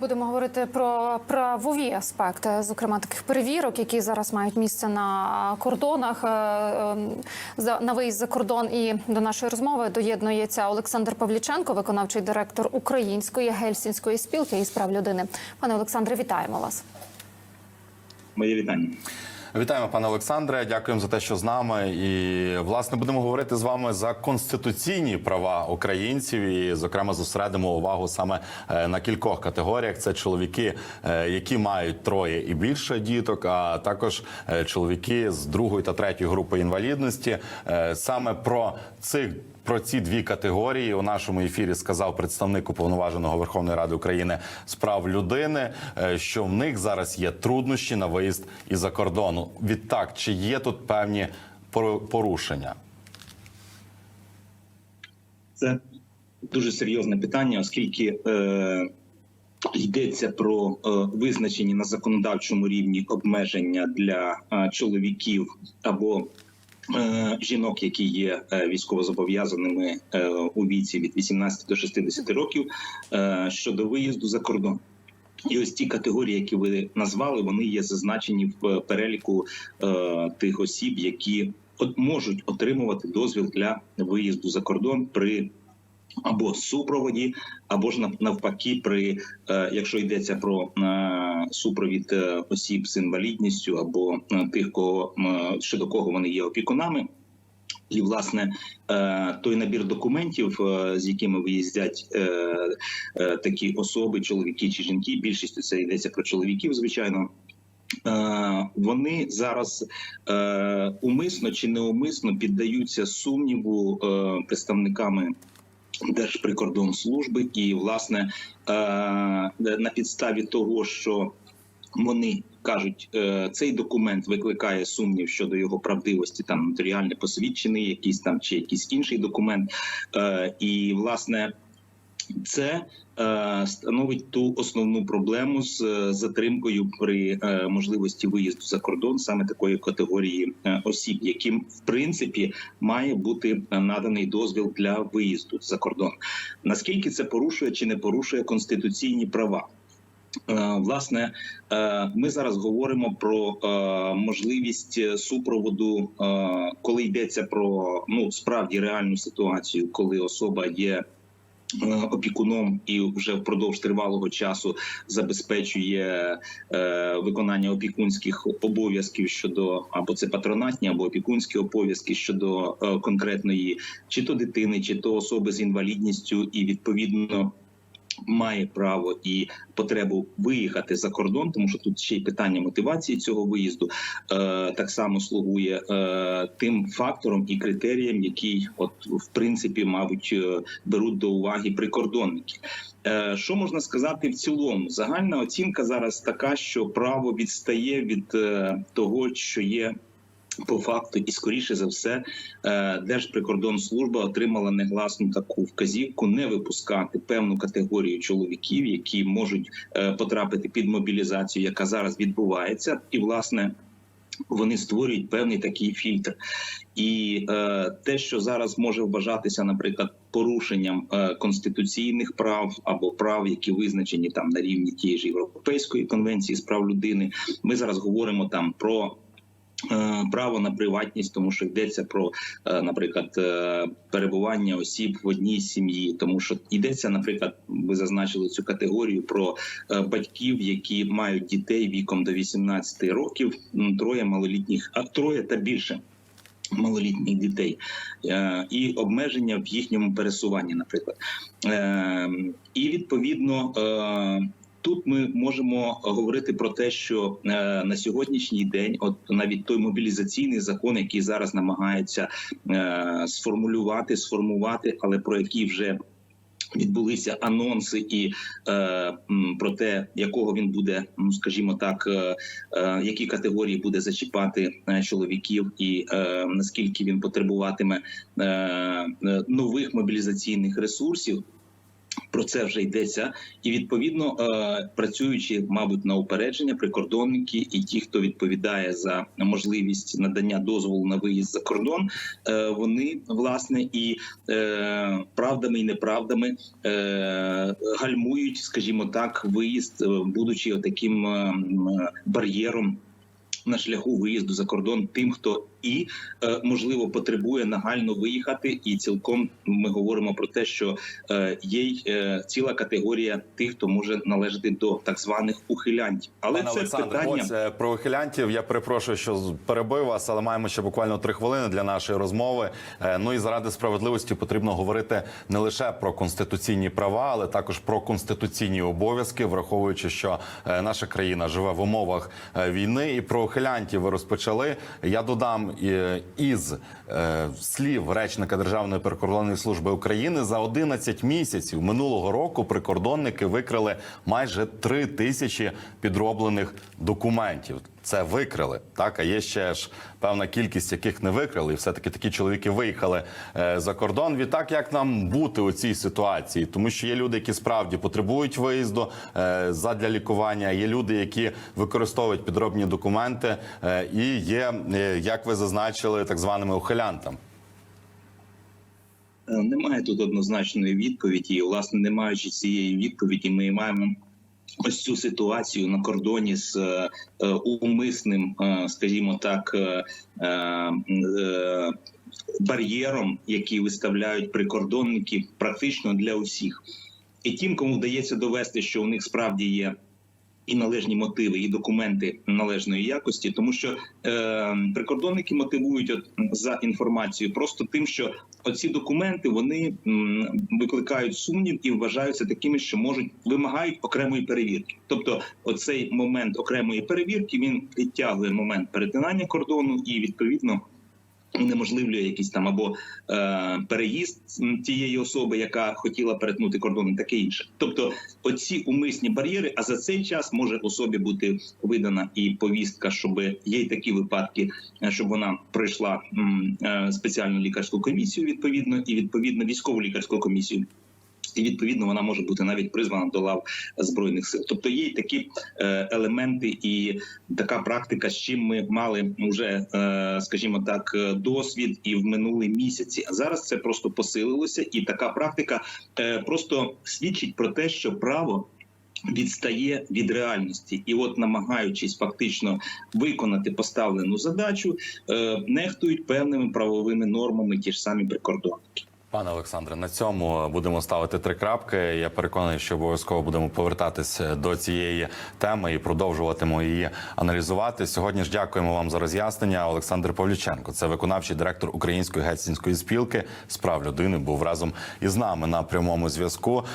Будемо говорити про правові аспекти, зокрема таких перевірок, які зараз мають місце на кордонах е, е, за- на виїзд за кордон. І до нашої розмови доєднується Олександр Павліченко, виконавчий директор Української гельсінської спілки із прав людини. Пане Олександре, вітаємо вас. Моє вітання. Вітаємо, пане Олександре. Дякуємо за те, що з нами. І власне будемо говорити з вами за конституційні права українців. І, зокрема, зосередимо увагу саме е, на кількох категоріях. Це чоловіки, е, які мають троє і більше діток, а також е, чоловіки з другої та третьої групи інвалідності. Саме про цих. Про ці дві категорії у нашому ефірі сказав представник уповноваженого Верховної Ради України з прав людини, е, що в них зараз є труднощі на виїзд із за кордону. Відтак, чи є тут певні пору- порушення? Це дуже серйозне питання, оскільки е, йдеться про е, визначені на законодавчому рівні обмеження для е, чоловіків або жінок, які є е, військовозобов'язаними е, у віці від 18 до 60 років е, щодо виїзду за кордон. І ось ті категорії, які ви назвали, вони є зазначені в переліку е, тих осіб, які можуть отримувати дозвіл для виїзду за кордон при або супроводі, або ж нав- навпаки, при е, якщо йдеться про е, супровід е, осіб з інвалідністю або тих, кого щодо кого вони є опікунами. І власне той набір документів, з якими виїздять такі особи, чоловіки чи жінки, більшістю це йдеться про чоловіків, звичайно. Вони зараз умисно чи неумисно піддаються сумніву представниками Держприкордонслужби, і власне е, на підставі того, що вони кажуть, е, цей документ викликає сумнів щодо його правдивості, там нотаріально посвідчений, якийсь там чи якийсь інший документ, Е, і власне. Це е, становить ту основну проблему з е, затримкою при е, можливості виїзду за кордон саме такої категорії е, осіб, яким в принципі має бути е, наданий дозвіл для виїзду за кордон. Наскільки це порушує чи не порушує конституційні права? Е, Власне, ми зараз говоримо про можливість супроводу, коли йдеться про ну справді реальну ситуацію, коли особа є. Опікуном і вже впродовж тривалого часу забезпечує е, виконання опікунських обов'язків щодо або це патронатні, або опікунські обов'язки щодо е, конкретної чи то дитини, чи то особи з інвалідністю, і відповідно має право і потребу виїхати за кордон, тому що тут ще й питання мотивації цього виїзду е, так само слугує е, тим фактором і критерієм, який, от в принципі, мабуть, е, беруть до уваги прикордонники. Е, Що можна сказати в цілому? Загальна оцінка зараз така, що право відстає від е, того, що є. По факту, і скоріше за все, е, Держприкордонслужба отримала негласну таку вказівку не випускати певну категорію чоловіків, які можуть е, потрапити під мобілізацію, яка зараз відбувається, і власне. Вони створюють певний такий фільтр, і е, те, що зараз може вважатися, наприклад, порушенням е, конституційних прав або прав, які визначені там на рівні тієї ж Європейської конвенції з прав людини, ми зараз говоримо там про право на приватність, тому що йдеться про, е, наприклад, е, перебування осіб в одній сім'ї, тому що йдеться, наприклад, ви зазначили цю категорію про е, батьків, які мають дітей віком до 18 років, троє малолітніх, а троє та більше. Малолітніх дітей е, і обмеження в їхньому пересуванні, наприклад, Е, і відповідно е, Тут ми можемо говорити про те, що е, на сьогоднішній день, от навіть той мобілізаційний закон, який зараз намагається е, сформулювати, сформувати, але про який вже відбулися анонси, і е, про те, якого він буде, ну скажімо так, е, е, які категорії буде зачіпати е, чоловіків, і е, наскільки він потребуватиме е, е, нових мобілізаційних ресурсів. Про це вже йдеться, і відповідно е, працюючи, мабуть, на упередження, прикордонники і ті, хто відповідає за можливість надання дозволу на виїзд за кордон, е, вони власне і е, правдами і неправдами гальмують, скажімо так, виїзд, будучи таким бар'єром на шляху виїзду за кордон тим, хто і е, можливо потребує нагально виїхати, і цілком ми говоримо про те, що е, є е, ціла категорія тих, хто може належати до так званих ухилянтів. Але Пане це Олександре, питання ось про ухилянтів. Я перепрошую, що перебив вас, але маємо ще буквально три хвилини для нашої розмови. Ну і заради справедливості потрібно говорити не лише про конституційні права, але також про конституційні обов'язки, враховуючи, що наша країна живе в умовах війни. І про ухилянтів ви розпочали. Я додам із е, слів речника Державної прикордонної служби України за 11 місяців минулого року прикордонники викрили майже 3 тисячі підроблених документів. Це викрили так. А є ще ж певна кількість, яких не викрили, і все таки такі чоловіки виїхали е, за кордон. Відтак, як нам бути у цій ситуації, тому що є люди, які справді потребують виїзду е, задля лікування. Є люди, які використовують підробні документи, е, і є, як ви зазначили, так званими ухилянтами. Немає тут однозначної відповіді. І, власне, не маючи цієї відповіді, ми маємо ось цю ситуацію на кордоні з е, е, умисним, е, скажімо так, бар'єром, який виставляють прикордонники практично для усіх. І тим, кому вдається довести, що у них справді є і належні мотиви, і документи належної якості, тому що е, прикордонники мотивують от, за інформацією просто тим, що оці документи вони м, викликають сумнів і вважаються такими, що можуть вимагають окремої перевірки. Тобто, оцей момент окремої перевірки він відтягує момент перетинання кордону і відповідно. Унеможливлює якийсь там або е, переїзд тієї особи, яка хотіла перетнути кордон, таке інше. Тобто, оці умисні бар'єри. А за цей час може особі бути видана і повістка, щоб є й такі випадки, е, щоб вона пройшла е, спеціальну лікарську комісію, відповідно, і відповідно військову лікарську комісію. І відповідно вона може бути навіть призвана до лав збройних сил. Тобто є такі е, елементи і така практика, з чим ми мали вже, е, скажімо так, е, досвід і в минулі місяці. А зараз це просто посилилося, і така практика просто свідчить про те, що право. Відстає від реальності, і от, намагаючись фактично виконати поставлену задачу, нехтують певними правовими нормами ті ж самі прикордонники. Пане Олександре, на цьому будемо ставити три крапки. Я переконаний, що обов'язково будемо повертатись до цієї теми і продовжуватимо її аналізувати. Сьогодні ж дякуємо вам за роз'яснення. Олександр Павлюченко, це виконавчий директор Української гельсінської спілки з прав людини, був разом із нами на прямому зв'язку.